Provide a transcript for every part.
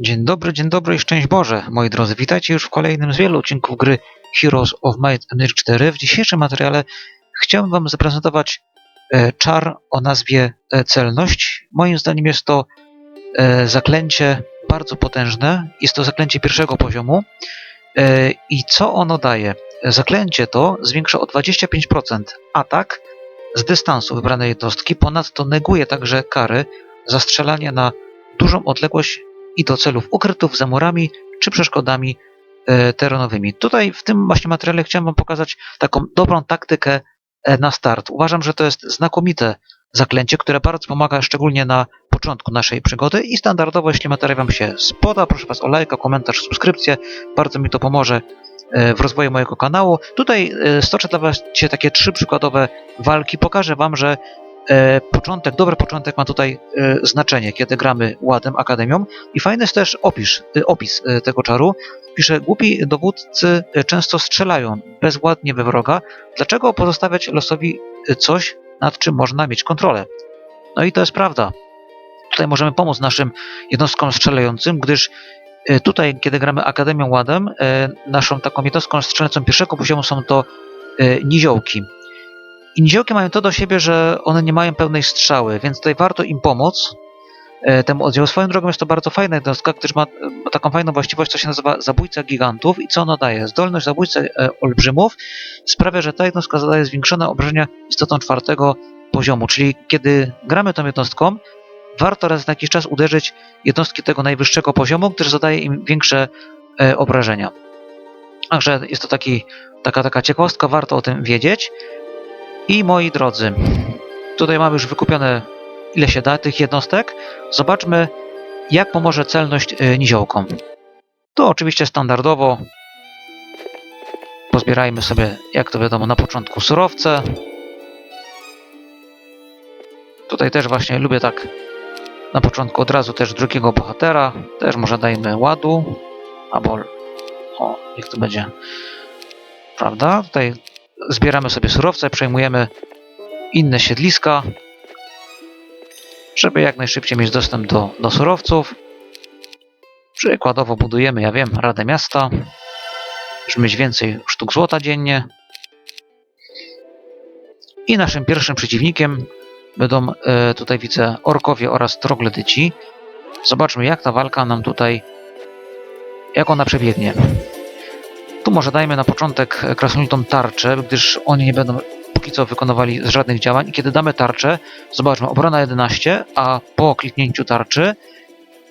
Dzień dobry, dzień dobry i szczęść Boże, moi drodzy. Witajcie już w kolejnym z wielu odcinków gry Heroes of Might and Magic 4. W dzisiejszym materiale chciałbym Wam zaprezentować e, czar o nazwie e, Celność. Moim zdaniem jest to e, zaklęcie bardzo potężne. Jest to zaklęcie pierwszego poziomu. I co ono daje? Zaklęcie to zwiększa o 25% atak z dystansu wybranej jednostki. Ponadto neguje także kary za strzelanie na dużą odległość i do celów ukrytów za murami czy przeszkodami e, terenowymi. Tutaj w tym właśnie materiale chciałem Wam pokazać taką dobrą taktykę e, na start. Uważam, że to jest znakomite zaklęcie, które bardzo pomaga szczególnie na początku naszej przygody i standardowo, jeśli materiał Wam się spoda, proszę Was o lajka, komentarz, subskrypcję. Bardzo mi to pomoże e, w rozwoju mojego kanału. Tutaj stoczę dla Was takie trzy przykładowe walki. Pokażę Wam, że początek, dobry początek ma tutaj e, znaczenie, kiedy gramy ładem, akademią. I fajny jest też opis, e, opis e, tego czaru. Pisze, głupi dowódcy e, często strzelają bezładnie we wroga. Dlaczego pozostawiać losowi e, coś, nad czym można mieć kontrolę? No i to jest prawda. Tutaj możemy pomóc naszym jednostkom strzelającym, gdyż e, tutaj, kiedy gramy Akademią Ładem, e, naszą taką jednostką strzelającą pierwszego poziomu są to e, niziołki. I niziołki mają to do siebie, że one nie mają pełnej strzały, więc tutaj warto im pomóc e, temu oddziału. Swoją drogą jest to bardzo fajna jednostka, gdyż ma, taką fajną właściwość, co się nazywa zabójca gigantów. I co ono daje? Zdolność zabójcy e, olbrzymów sprawia, że ta jednostka zadaje zwiększone obrażenia istotom czwartego poziomu. Czyli kiedy gramy tą jednostką, warto raz na jakiś czas uderzyć jednostki tego najwyższego poziomu, gdyż zadaje im większe e, obrażenia. Także jest to taki, taka, taka ciekawostka, warto o tym wiedzieć. I moi drodzy, tutaj mamy już wykupione ile się da tych jednostek. Zobaczmy, jak pomoże celność e, niziołkom. To oczywiście standardowo. Pozbierajmy sobie, jak to wiadomo, na początku surowce. Tutaj też właśnie lubię tak na początku od razu też drugiego bohatera. Też może dajmy ładu. Albo, o, niech to będzie, prawda? Tutaj zbieramy sobie surowce, przejmujemy inne siedliska, żeby jak najszybciej mieć dostęp do, do surowców. Przykładowo budujemy, ja wiem, Radę Miasta, żeby mieć więcej sztuk złota dziennie. I naszym pierwszym przeciwnikiem będą e, tutaj widzę orkowie oraz troglodyci. Zobaczmy jak ta walka nam tutaj, jak ona przebiegnie. Tu może dajmy na początek krasnoludom tarczę, gdyż oni nie będą póki co wykonywali żadnych działań. I kiedy damy tarczę, zobaczmy, obrona 11, a po kliknięciu tarczy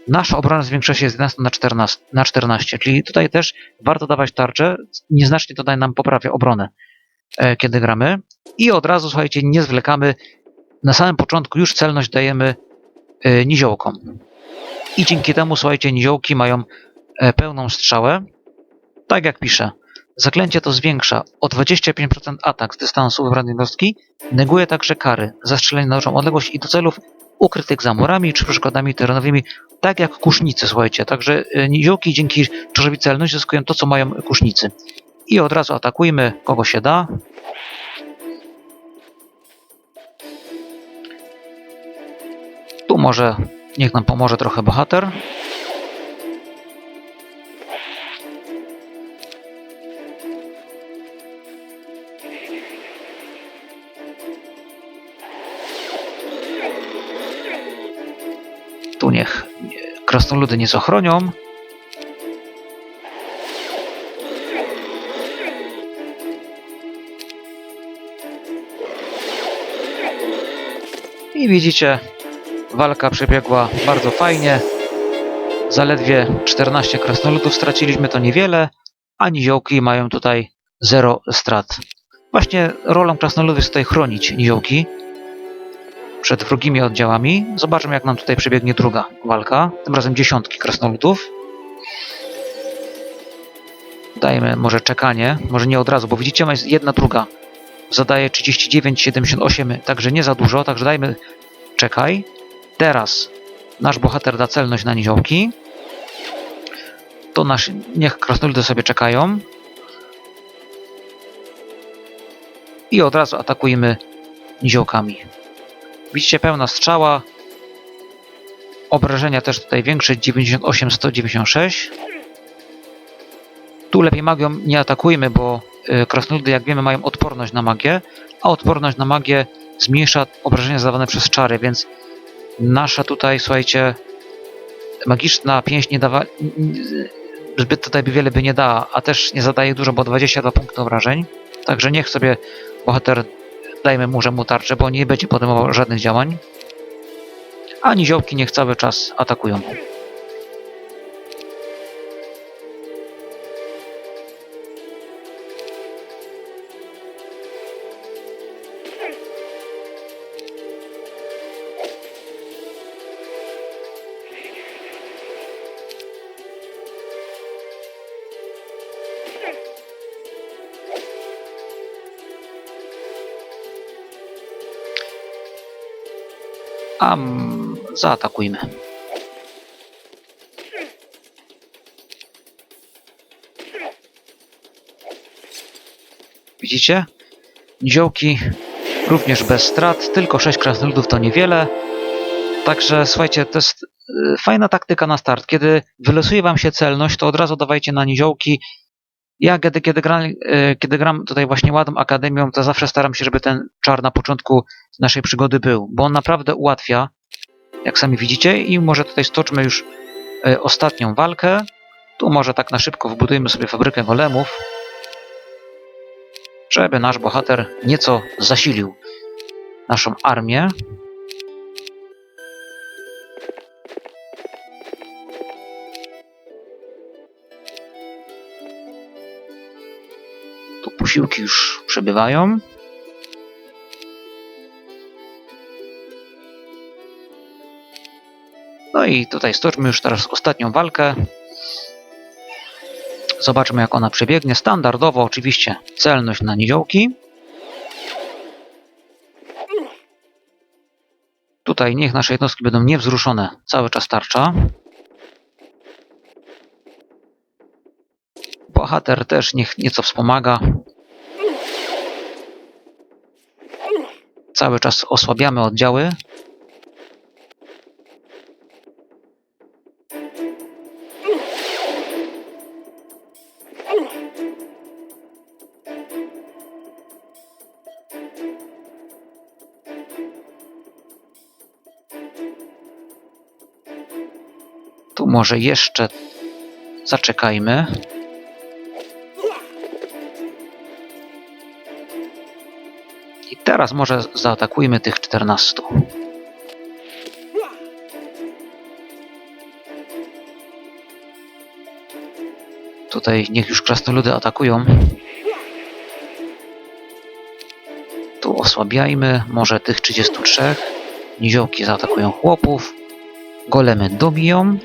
nasza obrona zwiększa się z 11 na 14, na 14. Czyli tutaj też warto dawać tarczę. Nieznacznie to daje nam poprawia obronę, e, kiedy gramy. I od razu, słuchajcie, nie zwlekamy. Na samym początku już celność dajemy e, niziołkom. I dzięki temu, słuchajcie, niziołki mają e, pełną strzałę. Tak jak pisze, zaklęcie to zwiększa o 25% atak z dystansu wybranej jednostki, neguje także kary za strzelanie na dużą odległość i do celów ukrytych za murami czy przeszkodami terenowymi, tak jak kusznicy, słuchajcie. Także e, niziołki dzięki czarzowi zyskują to, co mają kusznicy. I od razu atakujmy kogo się da. Tu może niech nam pomoże trochę bohater. Tu niech krasnoludy nieco chronią. I widzicie, walka przebiegła bardzo fajnie. Zaledwie 14 krasnoludów straciliśmy, to niewiele, a niziołki mają tutaj 0 strat. Właśnie rolą krasnoludów jest tutaj chronić niziołki przed wrogimi oddziałami. Zobaczmy, jak nam tutaj przebiegnie druga walka. Tym razem dziesiątki krasnoludów. Dajmy może czekanie, może nie od razu, bo widzicie, jest jedna druga. Zadaje 39,78, także nie za dużo, także dajmy czekaj. Teraz nasz bohater da celność na niziołki. To nasz, niech krasnoludy sobie czekają. I od razu atakujemy niziołkami. Widzicie, pełna strzała. Obrażenia też tutaj większe, 98, 196. Tu lepiej magią nie atakujmy, bo y, krasnoludy, jak wiemy, mają odporność na magię, a odporność na magię zmniejsza obrażenia zadawane przez czary, więc nasza tutaj, słuchajcie, magiczna pięść nie dawa... zbyt tutaj wiele by nie dała, a też nie zadaje dużo, bo 22 punkty obrażeń. Także niech sobie bohater, dajmy mu, że mu tarczę, bo nie będzie podejmował żadnych działań. A niziołki niech cały czas atakują. A mm, zaatakujmy. Widzicie? Niziołki również bez strat, tylko 6 krasnoludów to niewiele. Także słuchajcie, to jest y, fajna taktyka na start. Kiedy wylosuje wam się celność, to od razu dawajcie na niziołki. Ja kiedy, kiedy, gram, y, kiedy gram tutaj właśnie Ładną Akademią, to zawsze staram się, żeby ten czar na początku naszej przygody był, bo on naprawdę ułatwia, jak sami widzicie, i może tutaj stoczmy już y, ostatnią walkę. Tu może tak na szybko wbudujmy sobie fabrykę golemów, żeby nasz bohater nieco zasilił naszą armię. Posiłki już przebywają. No i tutaj stoczmy już teraz ostatnią walkę. Zobaczmy jak ona przebiegnie. Standardowo oczywiście celność na niziołki. Tutaj niech nasze jednostki będą niewzruszone cały czas tarcza. Bohater też niech nieco wspomaga. Cały czas osłabiamy oddziały. Tu może jeszcze zaczekajmy. I teraz może zaatakujmy tych 14. Tutaj niech już krasnoludy atakują. Tu osłabiajmy może tych 33. Niziołki zaatakują chłopów. Golemy dobiją.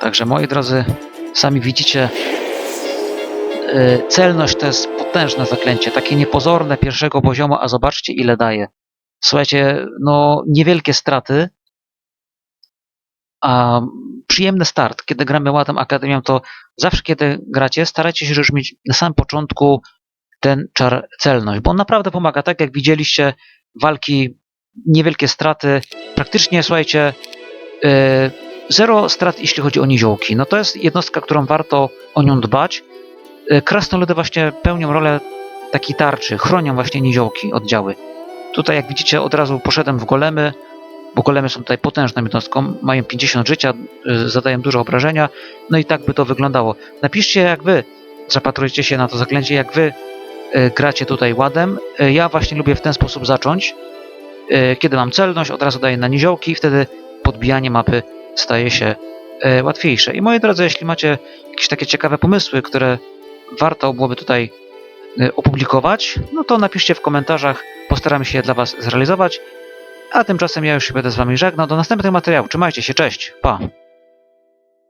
Także moi drodzy, sami widzicie, yy, celność to jest potężne zaklęcie, takie niepozorne pierwszego poziomu, a zobaczcie ile daje. Słuchajcie, no niewielkie straty, a przyjemny start. Kiedy gramy Ładem Akademią, to zawsze kiedy gracie, starajcie się już mieć na samym początku ten czar celność, bo on naprawdę pomaga. Tak jak widzieliście, walki, niewielkie straty, praktycznie, słuchajcie, yy, zero strat, jeśli chodzi o niziołki. No to jest jednostka, którą warto o nią dbać. Yy, krasnoludy właśnie pełnią rolę takiej tarczy, chronią właśnie niziołki, oddziały. Tutaj, jak widzicie, od razu poszedłem w golemy, bo golemy są tutaj potężną jednostką, mają 50 życia, yy, zadają dużo obrażenia, no i tak by to wyglądało. Napiszcie, jak wy zapatrujecie się na to zaklęcie, jak wy yy, gracie tutaj ładem. Ja właśnie lubię w ten sposób zacząć. Kiedy mam celność, od razu daję na niziołki wtedy podbijanie mapy staje się yy, łatwiejsze. I moi drodzy, jeśli macie jakieś takie ciekawe pomysły, które warto byłoby tutaj yy, opublikować, no to napiszcie w komentarzach, postaram się je dla Was zrealizować. A tymczasem ja już się będę z Wami żegnał. Do następnych materiałów. Trzymajcie się, cześć, pa!